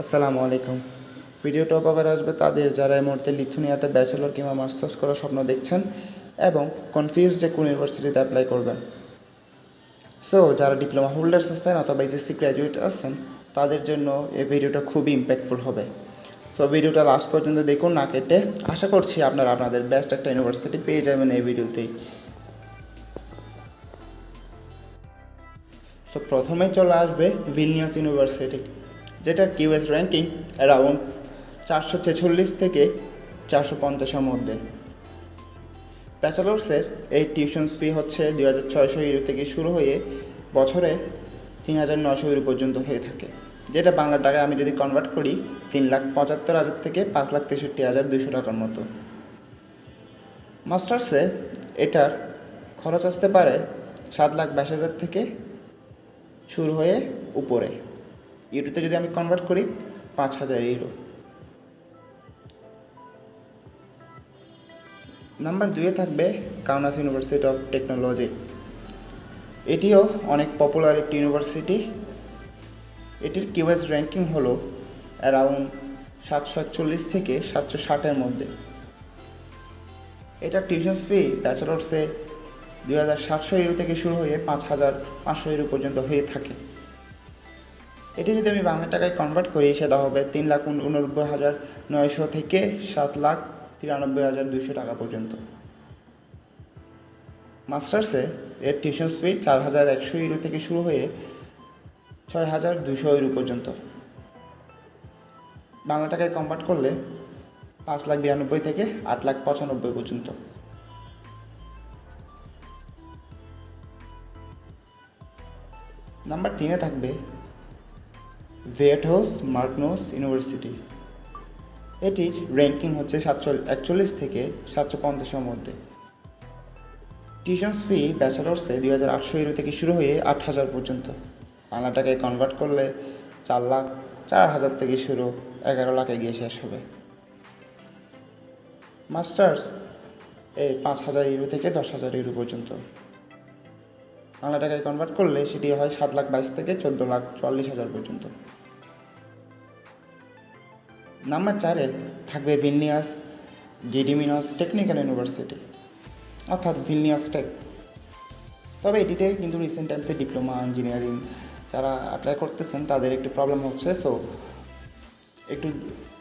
আসসালামু আলাইকুম। ভিডিওটা উপকার আসবে তাদের যারা এই মুহূর্তে লিথুনিয়াতে ব্যাচেলর কিংবা মাস্টার্স করার স্বপ্ন দেখছেন এবং কনফিউজ যে কোন ইউনিভার্সিটিতে অ্যাপ্লাই করবেন। সো যারা ডিপ্লোমা হোল্ডার্স আছেন অথবা এইচএসসি গ্র্যাজুয়েট আছেন, তাদের জন্য এই ভিডিওটা খুবই ইম্প্যাক্টফুল হবে। সো ভিডিওটা লাস্ট পর্যন্ত দেখুন, না কেটে আশা করছি আপনারা আপনাদের বেস্ট একটা ইউনিভার্সিটি পেয়ে যাবেন এই ভিডিওতেই সো প্রথমে চলে আসবে ভিলনিয়াস ইউনিভার্সিটি যেটার কিউএস র্যাঙ্কিং অ্যারাউন্ড চারশো ছেচল্লিশ থেকে চারশো পঞ্চাশের মধ্যে। ব্যাচেলর্সের এই টিউশনস ফি হচ্ছে দুই হাজার ছয়শো ইউরো থেকে শুরু হয়ে বছরে তিন হাজার নশো ইউরো পর্যন্ত হয়ে থাকে। যেটা বাংলা টাকায় আমি যদি কনভার্ট করি তিন লাখ পঁচাত্তর হাজার থেকে পাঁচ লাখ তেষট্টি হাজার দুশো টাকার মতো। মাস্টার্সে এটার খরচ আসতে পারে সাত লাখ বাইশ হাজার থেকে শুরু হয়ে উপরে। ইউরোতে যদি আমি কনভার্ট করি, পাঁচ হাজার ইউরো নাম্বার দুয়ে থাকবে কাউনাস ইউনিভার্সিটি অফ টেকনোলজি এটিও অনেক পপুলার একটি ইউনিভার্সিটি এটির কিউএস র্যাঙ্কিং হলো অ্যারাউন্ড সাতশো একচল্লিশ থেকে সাতশো ষাটের মধ্যে। এটার টিউশন ফি ব্যাচেলর্সে দুই হাজার সাতশো ইউরো থেকে শুরু হয়ে পাঁচ হাজার পাঁচশো ইউরো পর্যন্ত হয়ে থাকে। এটি যদি আমি বাংলা টাকায় কনভার্ট করি, সেটা হবে তিন লাখ উন- উননব্বই হাজার নয়শো থেকে সাত লাখ তিরানব্বই হাজার দুশো টাকা পর্যন্ত। মাস্টার্সে এর টিউশন ফি চার হাজার একশো ইউরো থেকে শুরু হয়ে ছয় হাজার দুশো ইউরো পর্যন্ত। বাংলা টাকায় কনভার্ট করলে পাঁচ লাখ বিরানব্বই থেকে আট লাখ পঁচানব্বই পর্যন্ত। নাম্বার তিনে থাকবে ভেটহাউস মার্কনোস ইউনিভার্সিটি এটির র্যাঙ্কিং হচ্ছে সাতশো একচল্লিশ থেকে সাতশো পঞ্চাশের মধ্যে। টিউশনস ফি ব্যাচেলর্সে দুই হাজার আটশো ইউরো থেকে শুরু হয়ে আট হাজার পর্যন্ত। বাংলা টাকায় কনভার্ট করলে চার লাখ, চার হাজার থেকে শুরু, এগারো লাখে গিয়ে শেষ হবে। মাস্টার্স এই পাঁচ হাজার ইউরো থেকে দশ হাজার ইউরো পর্যন্ত। বাংলা টাকায় কনভার্ট করলে সেটি হয় সাত লাখ বাইশ থেকে চোদ্দ লাখ চুয়াল্লিশ হাজার পর্যন্ত। নাম্বার চারে থাকবে ভিলনিয়াস, গেডিমিনাস টেকনিক্যাল ইউনিভার্সিটি, অর্থাৎ ভিলনিয়াস টেক। তবে এটিতে কিন্তু রিসেন্ট টাইমসে ডিপ্লোমা ইঞ্জিনিয়ারিং যারা অ্যাপ্লাই করতেছেন, তাদের একটু প্রবলেম হচ্ছে সো একটু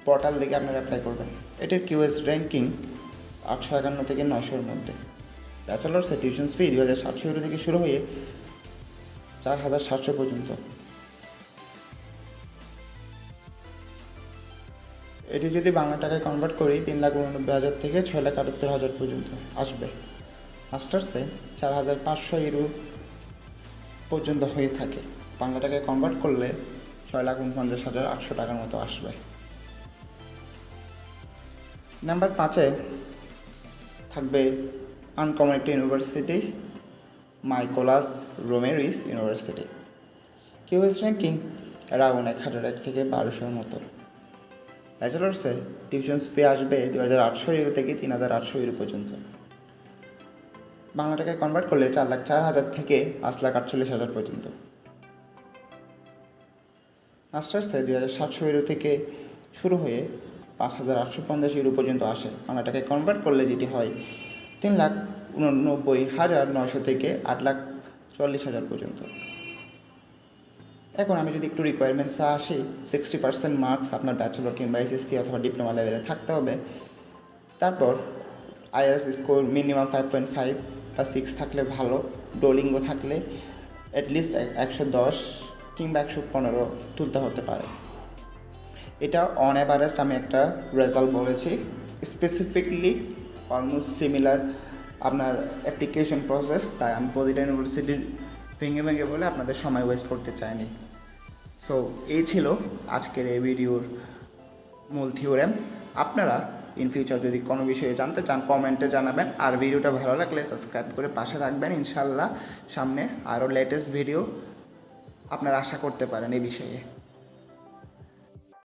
পোর্টাল দেখে আপনারা অ্যাপ্লাই করবেন। এটির কিউএস র্যাঙ্কিং আটশো একান্ন থেকে নয়শোর মধ্যে। ব্যাচেলার্সে টিউশন ফি দু হাজার সাতশো থেকে শুরু হয়ে চার হাজার সাতশো পর্যন্ত। এটি যদি বাংলা টাকায় কনভার্ট করি, তিন লাখ উননব্বই হাজার থেকে ছয় লাখ আটাত্তর হাজার পর্যন্ত আসবে। মাস্টার্সে চার হাজার পাঁচশো ইউরো পর্যন্ত হয়ে থাকে। বাংলা টাকায় কনভার্ট করলে ছয় লাখ উনপঞ্চাশ হাজার আটশো টাকার মতো আসবে। নাম্বার পাঁচে থাকবে আনকমন একটি university, Mykolas Romeris university. QS ranking around এক হাজার এক থেকে বারোশোর মতো। ব্যাচেলার্সে টিউশন ফি আসবে দু হাজার আটশো ইউরো থেকে তিন হাজার আটশো ইউরো পর্যন্ত। বাংলা টাকায় কনভার্ট করলে চার লাখ চার হাজার থেকে পাঁচ লাখ আটচল্লিশ হাজার পর্যন্ত। মাস্টার্সে দুই হাজার সাতশো ইউরো থেকে শুরু হয়ে পাঁচ হাজার আটশো পঞ্চাশ ইউরো পর্যন্ত আসে। বাংলা টাকায় কনভার্ট করলে যেটি হয় তিন লাখ উননব্বই হাজার নয়শো থেকে আট লাখ চল্লিশ হাজার পর্যন্ত। এখন আমি যদি একটু রিকোয়ারমেন্টসে আসি সিক্সটি পার্সেন্ট মার্কস আপনার ব্যাচেলর কিংবা এসএসসি অথবা ডিপ্লোমা লেভেলে থাকতে হবে। তারপর IELTS score minimum five point five বা সিক্স থাকলে ভালো ডোলিঙ্গো থাকলে অ্যাটলিস্ট একশো দশ কিংবা একশো পনেরো তুলতে হতে পারে। এটা অন অ্যাভারেজ আমি একটা রেজাল্ট বলেছি। স্পেসিফিকলি অলমোস্ট সিমিলার আপনার অ্যাপ্লিকেশন প্রসেস তাই আমি প্রতিটা ইউনিভার্সিটির ভেঙে ভেঙে বলে আপনাদের সময় ওয়েস্ট করতে চাইনি। সো এই ছিল আজকের এই ভিডিওর মূল থিওরেম আপনারা ইন ফিউচার যদি কোনো বিষয়ে জানতে চান কমেন্টে জানাবেন। আর ভিডিওটা ভালো লাগলে সাবস্ক্রাইব করে পাশে থাকবেন। ইনশাল্লাহ সামনে আরও লেটেস্ট ভিডিও আপনারা আশা করতে পারেন এই বিষয়ে।